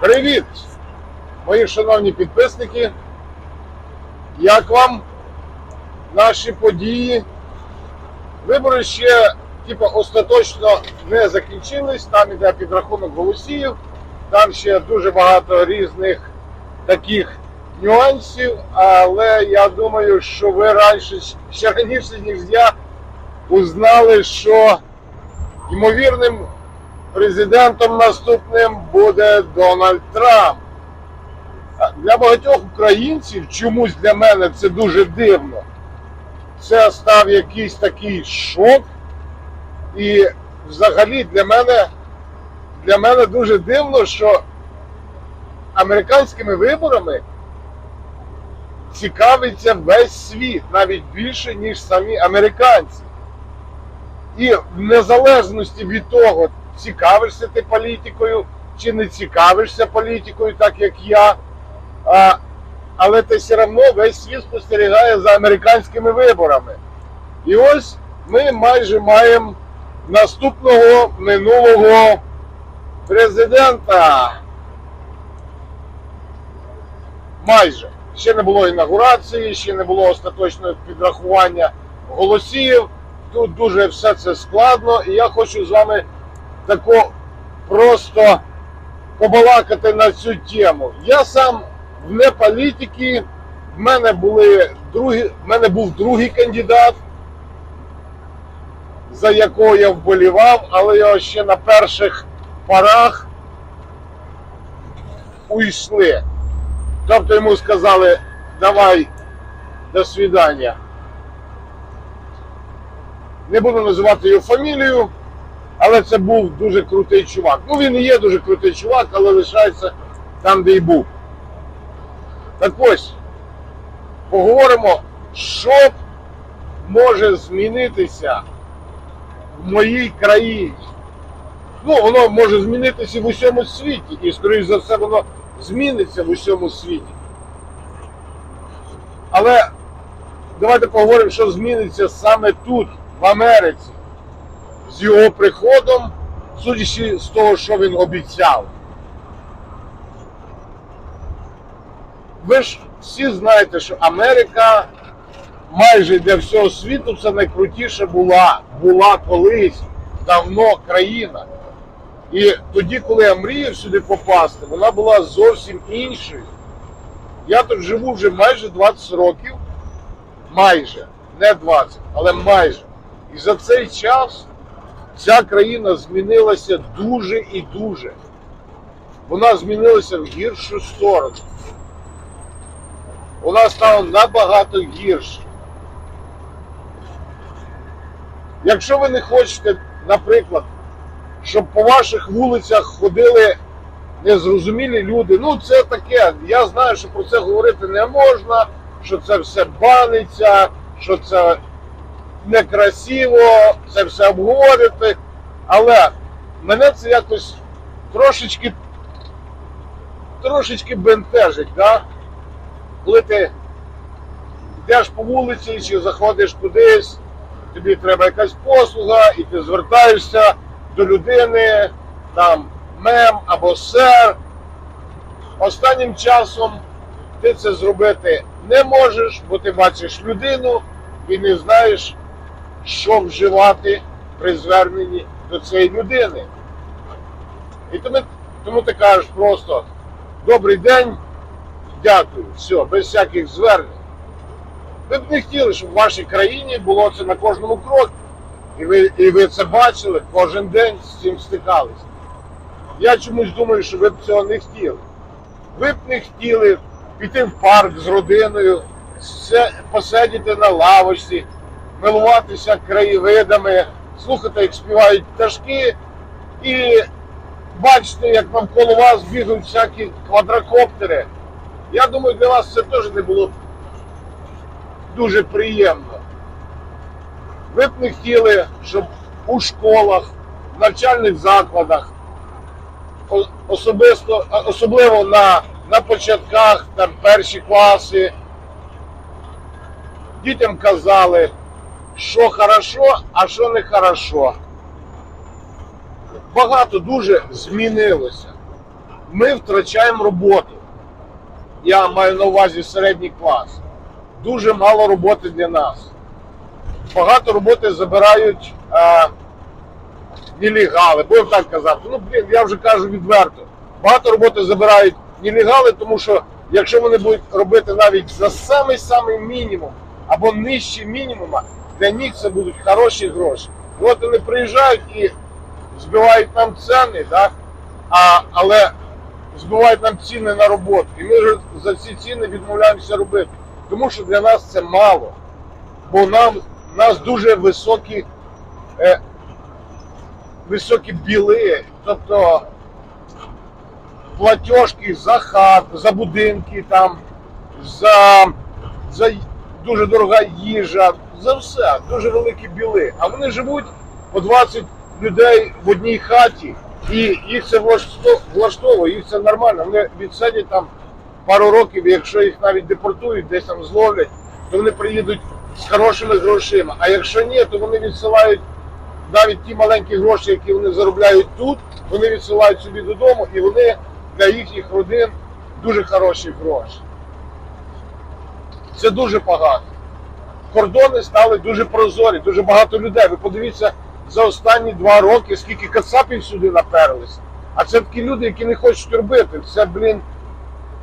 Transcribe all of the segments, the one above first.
Привіт, мої шановні підписники. Як вам наші події? Вибори ще типу, остаточно не закінчились. Там іде підрахунок голосів, там ще дуже багато різних таких нюансів, але я думаю, що ви раніше, ще раніше, ніж я, узнали, що ймовірним президентом наступним буде Дональд Трамп. Для багатьох українців чомусь для мене це дуже дивно. Це став якийсь такий шок. І взагалі для мене, для мене дуже дивно, що американськими виборами цікавиться весь світ, навіть більше, ніж самі американці. І в незалежності від того, цікавишся ти політикою чи не цікавишся політикою, так як я, а, але ти все одно весь світ спостерігає за американськими виборами. І ось ми майже маємо наступного минулого президента. Майже. Ще не було інаугурації, ще не було остаточного підрахування голосів. Тут дуже все це складно, і я хочу з вами тако просто побалакати на цю тему. Я сам не політики, в мене були другі, в мене був другий кандидат, за якого я вболівав, але його ще на перших порах уйшли. Тобто йому сказали, давай, до свидання. Не буду називати його фамілію, але це був дуже крутий чувак. Ну він і є дуже крутий чувак, але лишається там, де й був. Так ось, поговоримо, що може змінитися в моїй країні. Ну, воно може змінитися в усьому світі, і, скоріш за все, воно зміниться в усьому світі. Але давайте поговоримо, що зміниться саме тут, в Америці, з його приходом, судячи з того, що він обіцяв. Ви ж всі знаєте, що Америка майже для всього світу це найкрутіша була, була колись давно країна. І тоді, коли я мріяв сюди попасти, вона була зовсім іншою. Я тут живу вже майже 20 років, майже, не 20, але майже. І за цей час ця країна змінилася дуже і дуже. Вона змінилася в гіршу сторону. Вона стала набагато гірше. Якщо ви не хочете, наприклад, щоб по ваших вулицях ходили незрозумілі люди. Ну, це таке. Я знаю, що про це говорити не можна, що це все баниться, що це некрасиво, це все обговорити. Але мене це якось трошечки трошечки бентежить, да? коли ти йдеш по вулиці чи заходиш кудись, тобі треба якась послуга, і ти звертаєшся до людини, там мем або сер. Останнім часом ти це зробити не можеш, бо ти бачиш людину і не знаєш, що вживати при зверненні до цієї людини. І тому, тому ти кажеш просто добрий день, дякую, все, без всяких звернень. Ви б не хотіли, щоб в вашій країні було це на кожному кроці. І ви, і ви це бачили кожен день з цим стикалися. Я чомусь думаю, що ви б цього не хотіли. Ви б не хотіли піти в парк з родиною, посидіти на лавочці, милуватися краєвидами, слухати, як співають пташки, і бачити, як навколо вас бігають всякі квадрокоптери. Я думаю, для вас це теж не було дуже приємно. Ви б не хотіли, щоб у школах, в навчальних закладах, особисто, особливо на, на початках, там перші класи, дітям казали, що хорошо, а що не хорошо. Багато дуже змінилося. ми втрачаємо роботу. Я маю на увазі середній клас. Дуже мало роботи для нас. Багато роботи забирають а, нелегали, будемо так казати. Ну, блін, я вже кажу відверто. Багато роботи забирають нелегали, тому що якщо вони будуть робити навіть за самий-самий мінімум або нижче мінімума, для них це будуть хороші гроші. От вони приїжджають і збивають нам ціни, да? а, але збивають нам ціни на роботу. І ми ж за ці ціни відмовляємося робити. Тому що для нас це мало. Бо нам, у нас дуже високі, е, високі біли, тобто платіжки за хат, за будинки, там, за, за дуже дорога їжа, за все, дуже великі біли. А вони живуть по 20 людей в одній хаті, і їх це влаштовує, їх це нормально. Вони відсидять там пару років, якщо їх навіть депортують, десь там зловлять, то вони приїдуть з хорошими грошима. А якщо ні, то вони відсилають навіть ті маленькі гроші, які вони заробляють тут, вони відсилають собі додому, і вони для їхніх родин дуже хороші гроші. Це дуже погано. Кордони стали дуже прозорі, дуже багато людей. Ви подивіться за останні два роки, скільки кацапів сюди наперлися. А це такі люди, які не хочуть робити. Це, блін.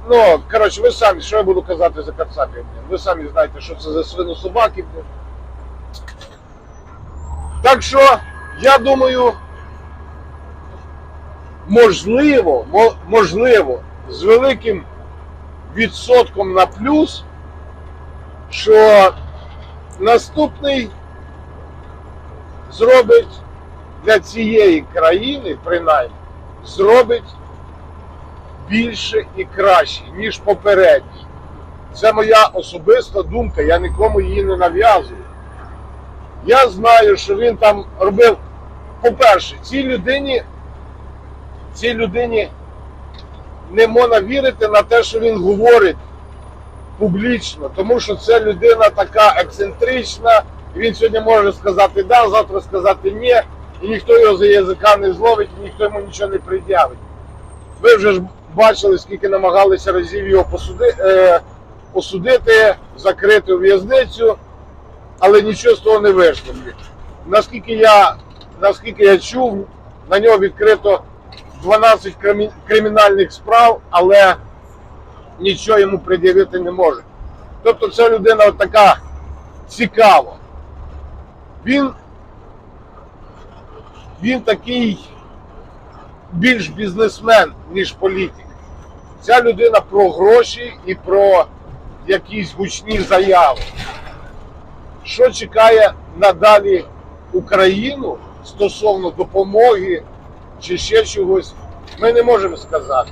Ну, коротше, ви самі, що я буду казати за кацапів? Блін? Ви самі знаєте, що це за свинособаки. Блін. Так що, я думаю, можливо, можливо, з великим відсотком на плюс, що наступний зробить для цієї країни, принаймні, зробить більше і краще, ніж попередній. Це моя особиста думка, я нікому її не нав'язую. Я знаю, що він там робив. По-перше, цій людині, цій людині не можна вірити на те, що він говорить публічно, тому що це людина така ексцентрична, він сьогодні може сказати да, завтра сказати ні, і ніхто його за язика не зловить, і ніхто йому нічого не пред'явить. Ви вже ж бачили, скільки намагалися разів його посуди, е, посудити, закрити в'язницю, але нічого з того не вийшло. Наскільки я, наскільки я чув, на нього відкрито 12 кримінальних справ, але нічого йому пред'явити не можуть. Тобто ця людина така цікава. Він, він такий більш бізнесмен, ніж політик. Ця людина про гроші і про якісь гучні заяви. Що чекає надалі Україну стосовно допомоги чи ще чогось, ми не можемо сказати.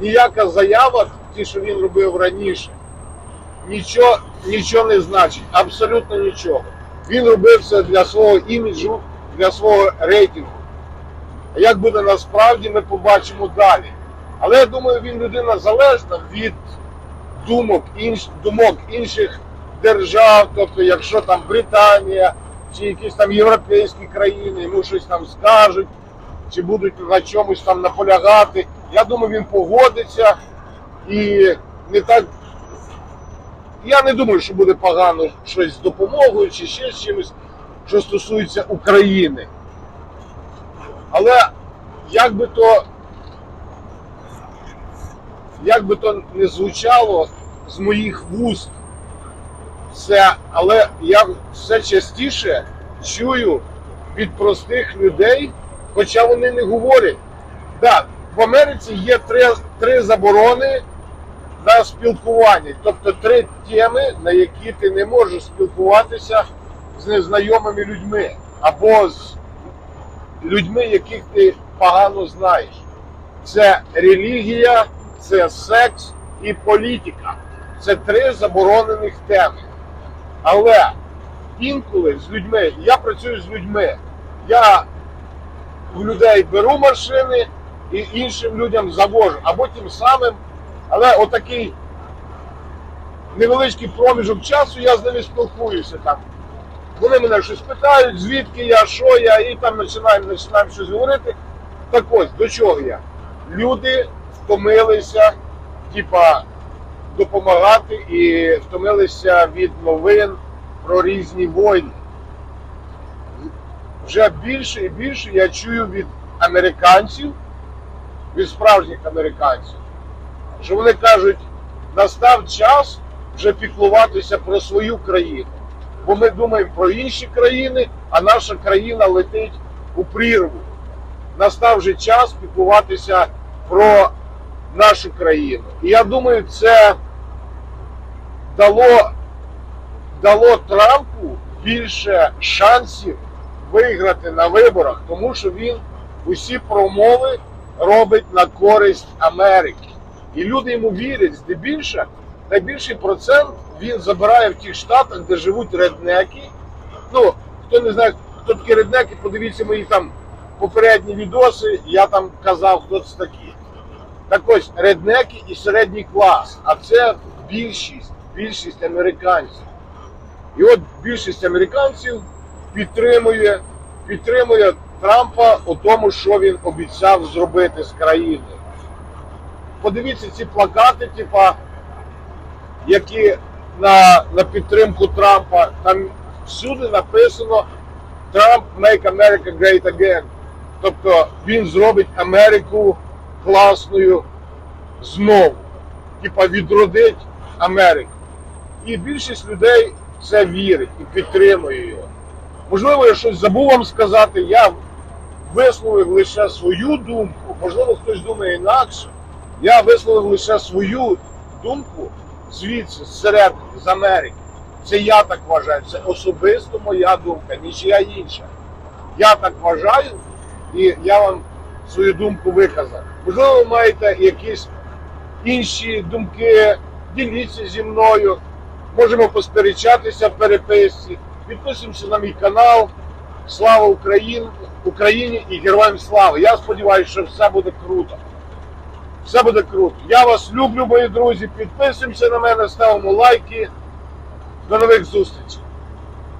Ніяка заява, ті, що він робив раніше, нічого, нічого не значить, абсолютно нічого. Він робив це для свого іміджу, для свого рейтингу. А як буде насправді, ми побачимо далі. Але я думаю, він людина залежна від думок, інш, думок інших держав, тобто, якщо там Британія чи якісь там європейські країни йому щось там скажуть, чи будуть на чомусь там наполягати, я думаю, він погодиться і не так. Я не думаю, що буде погано щось з допомогою чи ще з чимось, що стосується України. Але як би то як би то не звучало з моїх вуст, це, але я все частіше чую від простих людей, хоча вони не говорять. Да, в Америці є три, три заборони на спілкування, тобто три теми, на які ти не можеш спілкуватися з незнайомими людьми або з людьми, яких ти погано знаєш. Це релігія, це секс і політика. Це три заборонених теми. Але інколи з людьми, я працюю з людьми. Я в людей беру машини і іншим людям завожу, або тим самим, але отакий невеличкий проміжок часу я з ними спілкуюся там. Вони мене щось питають, звідки я, що я, і там починаємо, починаємо щось говорити. Так ось, до чого я? Люди втомилися, типа, допомагати і втомилися від новин про різні війни. Вже більше і більше я чую від американців, від справжніх американців, що вони кажуть, настав час вже піклуватися про свою країну. Бо ми думаємо про інші країни, а наша країна летить у прірву. Настав вже час піклуватися про нашу країну. І я думаю, це дало, дало Трампу більше шансів виграти на виборах, тому що він усі промови робить на користь Америки. І люди йому вірять, здебільше, найбільший процент він забирає в тих штатах, де живуть реднеки. Ну, хто не знає, хто такі реднеки, подивіться мої там попередні відоси, я там казав, хто це такі. Так ось реднеки і середній клас, а це більшість, більшість американців. І от більшість американців підтримує, підтримує Трампа у тому, що він обіцяв зробити з країною. Подивіться ці плакати, типа, які на, на підтримку Трампа. Там всюди написано Трамп make America great again. Тобто він зробить Америку класною знову. Типа відродить Америку. І більшість людей це вірить і підтримує його. Можливо, я щось забув вам сказати, я висловив лише свою думку, можливо, хтось думає інакше. Я висловив лише свою думку звідси, зсередини, з Америки. Це я так вважаю, це особисто моя думка, нічия інша. Я так вважаю, і я вам свою думку виказав. Можливо, ви маєте якісь інші думки, діліться зі мною. Можемо посперечатися в переписці. Підписуємося на мій канал. Слава Україні, Україні і героям слави! Я сподіваюся, що все буде круто. Все буде круто. Я вас люблю, мої друзі. Підписуємося на мене, ставимо лайки. До нових зустрічей.